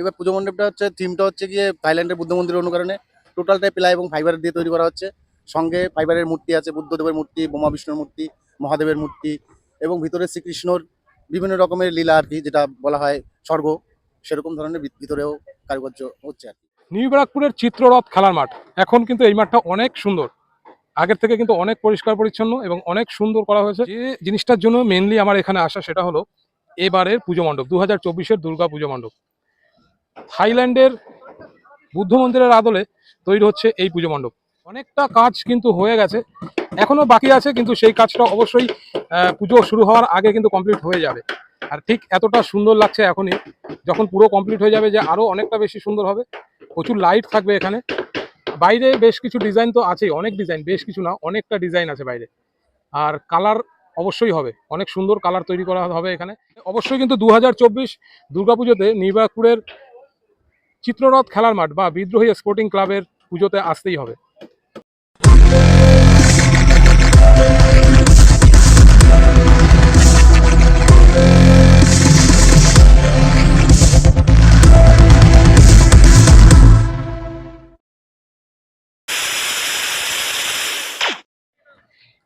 এবার পুজো মণ্ডপটা হচ্ছে থিমটা হচ্ছে গিয়ে থাইল্যান্ডের বুদ্ধ মন্দিরের অনুকরণে। টোটালটাই প্লাই এবং ফাইবার দিয়ে তৈরি করা হচ্ছে। সঙ্গে ফাইবারের মূর্তি আছে, বুদ্ধদেবের মূর্তি, বোমা বিষ্ণুর মূর্তি, মহাদেবের মূর্তি এবং ভিতরে শ্রীকৃষ্ণর বিভিন্ন রকমের লীলা আর কি, যেটা বলা হয় স্বর্গ, সেরকম ধরনের ভিতরেও কারুকার্য হচ্ছে আর কি। নিউ ব্যারাকপুরের চিত্ররথ খেলার মাঠ, এখন কিন্তু এই মাঠটা অনেক সুন্দর। আগের থেকে কিন্তু অনেক পরিষ্কার পরিচ্ছন্ন এবং অনেক সুন্দর করা হয়েছে। যে জিনিসটার জন্য মেনলি আমার এখানে আসা সেটা হলো এবারের পুজো মণ্ডপ দু হাজার চব্বিশের দুর্গা পুজো মণ্ডপ। থাইল্যান্ডের বুদ্ধ মন্দিরের আদলে তৈরি হচ্ছে এই পুজো মণ্ডপ। অনেকটা কাজ কিন্তু হয়ে গেছে। এখনও বাকি আছে, কিন্তু সেই কাজটা অবশ্যই পুজো শুরু হওয়ার আগে কিন্তু কমপ্লিট হয়ে যাবে। আর ঠিক এতটা সুন্দর লাগছে এখনই, যখন পুরো কমপ্লিট হয়ে যাবে যে আরও অনেকটা বেশি সুন্দর হবে। প্রচুর লাইট থাকবে এখানে। বাইরে বেশ কিছু ডিজাইন তো আছেই, অনেক ডিজাইন বেশ কিছু না, অনেকটা ডিজাইন আছে বাইরে। আর কালার অবশ্যই হবে, অনেক সুন্দর কালার তৈরি করা হবে এখানে। অবশ্যই কিন্তু দু হাজার চব্বিশ দুর্গাপুজোতে নির্বাকপুরের চিত্ররথ খেলার মাঠ বা বিদ্রোহী স্পোর্টিং ক্লাবের পুজোতে আসতেই হবে।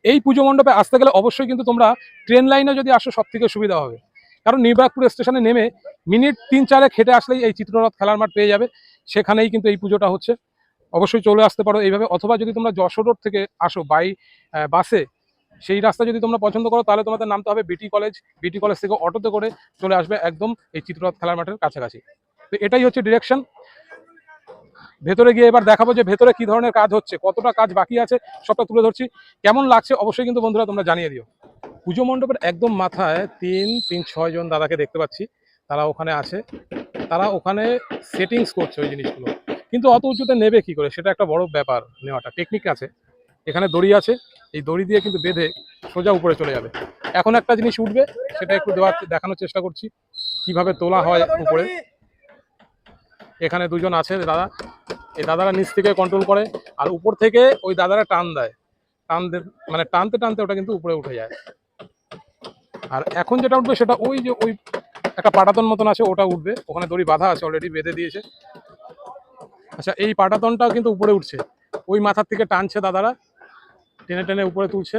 এই পুজো মণ্ডপে আসতে গেলে অবশ্যই কিন্তু তোমরা ট্রেন লাইনে যদি আসো সব থেকে সুবিধা হবে। কারণ নির্বাকপুর স্টেশনে নেমে মিনিট তিন চারে খেটে আসলেই এই চিত্ররথ খেলার মাঠ পেয়ে যাবে। সেখানেই কিন্তু এই পুজোটা হচ্ছে। অবশ্যই চলে আসতে পারো এইভাবে। অথবা যদি তোমরা যশোর রোড থেকে আসো বাই বাসে সেই রাস্তা যদি তোমরা পছন্দ করো, তাহলে তোমাদের নামতে হবে বিটি কলেজ বিটি কলেজ থেকে অটোতে করে চলে আসবে একদম এই চিত্ররথ খেলার মাঠের কাছাকাছি। তো এটাই হচ্ছে ডিরেকশন ভেতরে গিয়ে এবার দেখাবো যে ভেতরে কি ধরনের কাজ হচ্ছে, কতটা কাজ বাকি আছে, সবটা তুলে ধরছি। কেমন লাগছে অবশ্যই কিন্তু বন্ধুরা তোমরা জানিয়ে দিও। পুজো মণ্ডপের একদম মাথায় তিন তিন, ছয় জন দাদাকে দেখতে পাচ্ছি, তারা ওখানে আছে। তারা ওখানে সেটিংস করছে ওই জিনিসগুলো। কিন্তু অত উঁচুতে নেবে কি করে? সেটা একটা বড় ব্যাপার নেওয়াটা। টেকনিক আছে। এখানে দড়ি আছে। এই দড়ি দিয়ে কিন্তু বেঁধে সোজা উপরে চলে যাবে। এখন একটা জিনিস উঠবে, সেটা একটু দেওয়ার দেখানোর চেষ্টা করছি। কীভাবে তোলা হয় উপরে। এখানে দুজন আছে দাদা। এই দাদারা নিচ থেকে কন্ট্রোল করে, আর উপর থেকে ওই দাদারা টান দেয়। টান মানে টানতে টানতে ওটা কিন্তু উপরে উঠে যায়। আর এখন যেটা উঠবে সেটা ওই যে ওই একটা পাটাতন মতন আছে, ওটা উঠবে। ওখানে দড়ি বাধা আছে অলরেডি বেঁধে দিয়েছে। আচ্ছা এই পাটাতনটাও কিন্তু উপরে উঠছে। ওই মাথার থেকে টানছে দাদারা, টেনে টেনে উপরে তুলছে।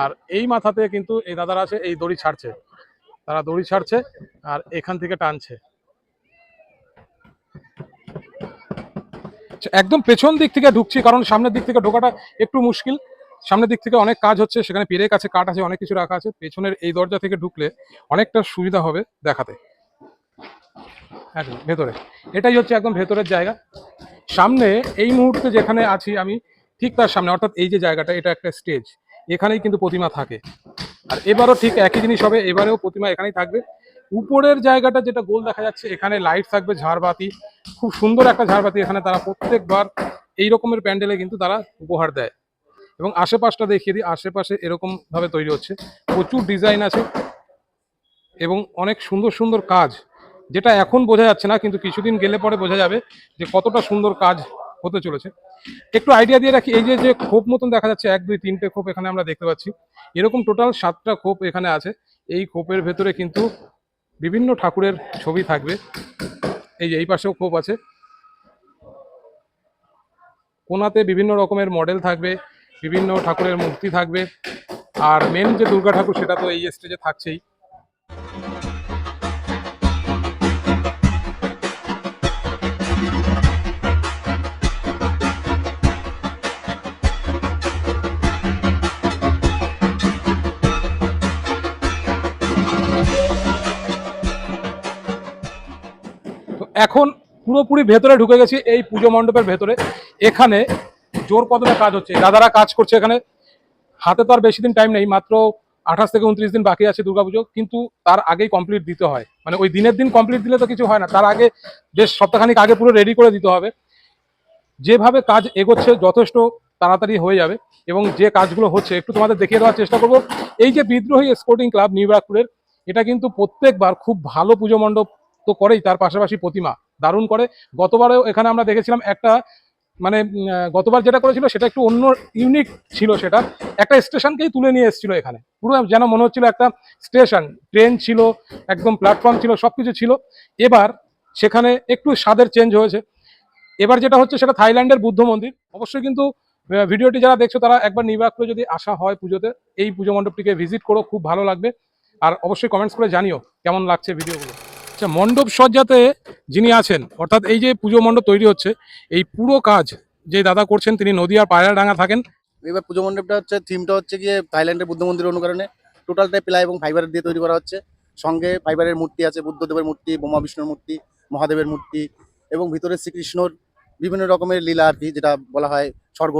আর এই মাথাতে কিন্তু এই দাদারা আছে, এই দড়ি ছাড়ছে। তারা দড়ি ছাড়ছে, আর এখান থেকে টানছে। একদম পেছন দিক থেকে ঢুকছি, কারণ সামনের দিক থেকে ঢোকাটা একটু মুশকিল। সামনের দিক থেকে অনেক কাজ হচ্ছে, সেখানে পেরেক আছে, কাঠ আছে, অনেক কিছু রাখা আছে। পেছনের এই দরজা থেকে ঢুকলে অনেকটা সুবিধা হবে দেখাতে। একদম, ভেতরে। এটাই হচ্ছে একদম ভেতরের জায়গা। সামনে এই মুহূর্তে যেখানে আছি আমি, ঠিক তার সামনে, অর্থাৎ এই যে জায়গাটা, এটা একটা স্টেজ। এখানেই কিন্তু প্রতিমা থাকে। আর এবারও ঠিক একই জিনিস হবে, এবারেও প্রতিমা এখানেই থাকবে। উপরের জায়গাটা যেটা গোল দেখা যাচ্ছে, এখানে লাইট থাকবে ঝাড়বাতি। খুব সুন্দর একটা ঝাড়বাতি এখানে তারা প্রত্যেকবার এই রকমের প্যান্ডেলে কিন্তু তারা উপহার দেয়। এবং আশেপাশটা দেখিয়ে দিই, আশেপাশে এরকম ভাবে তৈরি হচ্ছে। প্রচুর ডিজাইন আছে এবং অনেক সুন্দর সুন্দর কাজ, যেটা এখন বোঝা যাচ্ছে না, কিন্তু কিছুদিন গেলে পরে বোঝা যাবে যে কতটা সুন্দর কাজ হতে চলেছে। একটু আইডিয়া দিয়ে রাখি, এই যে যে খোপ মতন দেখা যাচ্ছে, এক, দুই, তিনটে খোপ এখানে আমরা দেখতে পাচ্ছি। এরকম টোটাল সাতটা খোপ এখানে আছে। এই খোপের ভেতরে কিন্তু বিভিন্ন ঠাকুরের ছবি থাকবে। এই এই পাশেও খোপ আছে। কোনাতে বিভিন্ন রকমের মডেল থাকবে, বিভিন্ন ঠাকুরের মূর্তি থাকবে। আর মেন যে দুর্গা ঠাকুর সেটা তো এই স্টেজে থাকছেই। এখন পুরোপুরি ভেতরে ঢুকে গেছি এই পুজো মণ্ডপের ভেতরে। এখানে জোর কদমে কাজ হচ্ছে। দাদারা কাজ করছে এখানে। হাতে তো আর বেশি দিন টাইম নেই, মাত্র আঠাশ থেকে উনত্রিশ দিন বাকি আছে দুর্গাপুজো, কিন্তু তার আগেই কমপ্লিট দিতে হয়। মানে ওই দিনের দিন কমপ্লিট দিলে তো কিছু হয় না, তার আগে বেশ সপ্তাহখানিক আগে পুরো রেডি করে দিতে হবে। যেভাবে কাজ এগোচ্ছে যথেষ্ট তাড়াতাড়ি হয়ে যাবে এবং যে কাজগুলো হচ্ছে, একটু তোমাদের দেখিয়ে দেওয়ার চেষ্টা করব। এই যে বিদ্রোহী স্পোর্টিং ক্লাব নিউ এটা কিন্তু প্রত্যেকবার খুব ভালো পুজো মণ্ডপ তো করেই, তার পাশাপাশি প্রতিমা দারুণ করে। গতবারেও এখানে আমরা দেখেছিলাম একটা মানে গতবার যেটা করেছিল সেটা একটু অন্য ইউনিক ছিল সেটা। একটা স্টেশনকেই তুলে নিয়ে এসেছিল এখানে। পুরো যেন মনে হচ্ছিল একটা স্টেশন। ট্রেন ছিল, একদম প্ল্যাটফর্ম ছিল সব কিছু ছিল। এবার সেখানে একটু স্বাদের চেঞ্জ হয়েছে। এবার যেটা হচ্ছে সেটা থাইল্যান্ডের বুদ্ধ মন্দির। অবশ্যই কিন্তু ভিডিওটি যারা দেখছ তারা একবার নিবাকলে যদি আসা হয় পুজোতে, এই পুজো মণ্ডপটিকে ভিজিট করো, খুব ভালো লাগবে। আর অবশ্যই কমেন্টস করে জানিও কেমন লাগছে ভিডিওগুলো। আচ্ছা মণ্ডপ সজ্জাতে যিনি আছেন অর্থাৎ এই যে পুজো মণ্ডপ তৈরি হচ্ছে এই পুরো কাজ যে দাদা করছেন তিনি নদীয়ার পায়রাডাঙ্গা থাকেন। এবার পুজো মণ্ডপটা হচ্ছে থিমটা হচ্ছে গিয়ে থাইল্যান্ডের বুদ্ধ মন্দিরের অনুকরণে। টোটালটাই প্লাই এবং ফাইবার দিয়ে তৈরি করা হচ্ছে। সঙ্গে ফাইবারের মূর্তি আছে বুদ্ধদেবের মূর্তি বোমা বিষ্ণুর মূর্তি মহাদেবের মূর্তি এবং ভিতরে শ্রীকৃষ্ণর বিভিন্ন রকমের লীলা আর কি যেটা বলা হয় স্বর্গ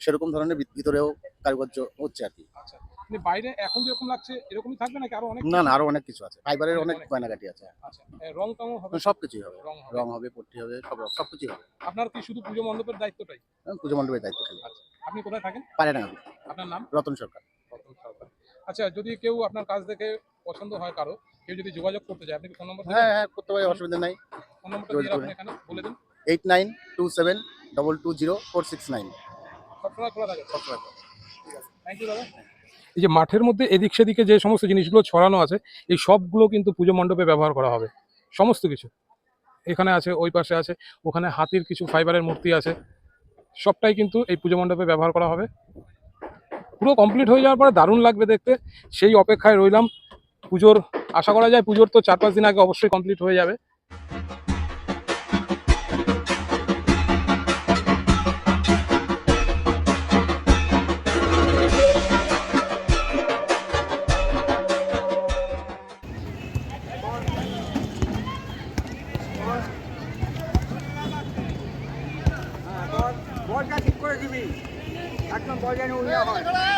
সেরকম ধরনের ভিতরেও কারুকার্য হচ্ছে আর কি। আচ্ছা। মানে বাইরে এখন যেরকম লাগছে এরকমই থাকবে নাকি আরও অনেক না না আরও অনেক কিছু আছে। ফাইবারের অনেক গয়নাগাটি আছে। আচ্ছা রং টং হবে? সব কিছুই হবে। রং হবে। হবে পট্টি হবে সব সব হবে। আপনার কি শুধু পুজো মণ্ডপের দায়িত্বটাই? হ্যাঁ, পুজো মণ্ডপের দায়িত্ব খালি। আচ্ছা আপনি কোথায় থাকেন? আপনার নাম? রতন সরকার। রতন সরকার। আচ্ছা যদি কেউ আপনার কাজ দেখে পছন্দ হয় কারও কেউ যদি যোগাযোগ করতে চায় আপনি ফোন নম্বর হ্যাঁ হ্যাঁ করতে পারি অসুবিধা নাই। ফোন নম্বরটা। এখানে বলে দিন। Eight nine two seven double two zero four six nine. সবসময় খোলা থাকে। সবসময় থ্যাংক ইউ দাদা। এই যে মাঠের মধ্যে এদিক সেদিকে যে সমস্ত জিনিসগুলো ছড়ানো আছে, এই সবগুলো কিন্তু পুজো মণ্ডপে ব্যবহার করা হবে। সমস্ত কিছু। এখানে আছে, ওই পাশে আছে, ওখানে হাতির কিছু ফাইবারের মূর্তি আছে। সবটাই কিন্তু এই পুজো মণ্ডপে ব্যবহার করা হবে। পুরো কমপ্লিট হয়ে যাওয়ার পরে দারুণ লাগবে দেখতে। সেই অপেক্ষায় রইলাম। পুজোর, আশা করা যায় পুজোর তো চার পাঁচ দিন আগে অবশ্যই কমপ্লিট হয়ে যাবে। দিবি একদম বল যেন উড়িয়া হয়